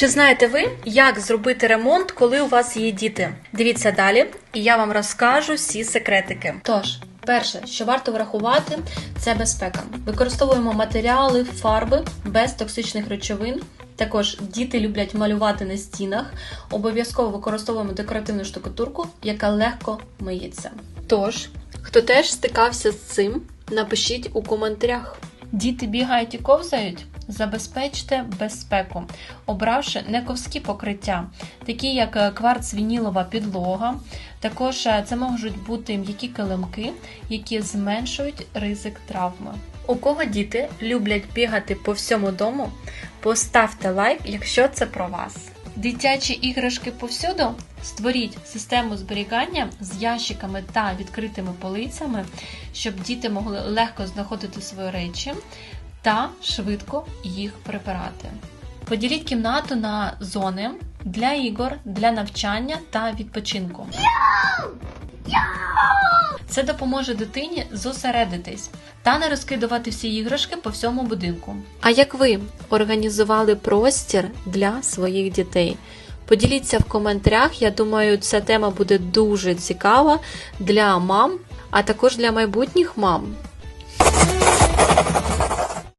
Чи знаєте ви, як зробити ремонт, коли у вас є діти? Дивіться далі, і я вам розкажу всі секретики. Тож, перше, що варто врахувати, це безпека. Використовуємо матеріали, фарби без токсичних речовин. Також діти люблять малювати на стінах. Обов'язково використовуємо декоративну штукатурку, яка легко миється. Тож, хто теж стикався з цим, напишіть у коментарях. Діти бігають і ковзають. Забезпечте безпеку, обравши не ковські покриття, такі як е, кварц-вінілова підлога. Також е, це можуть бути м'які килимки, які зменшують ризик травми. У кого діти люблять бігати по всьому дому, поставте лайк, якщо це про вас. Дитячі іграшки повсюду. Створіть систему зберігання з ящиками та відкритими полицями, щоб діти могли легко знаходити свої речі та швидко їх прибирати. Поділіть кімнату на зони для ігор, для навчання та відпочинку. Це допоможе дитині зосередитись та не розкидувати всі іграшки по всьому будинку. А як ви організували простір для своїх дітей? Поділіться в коментарях. Я думаю, ця тема буде дуже цікава для мам, а також для майбутніх мам.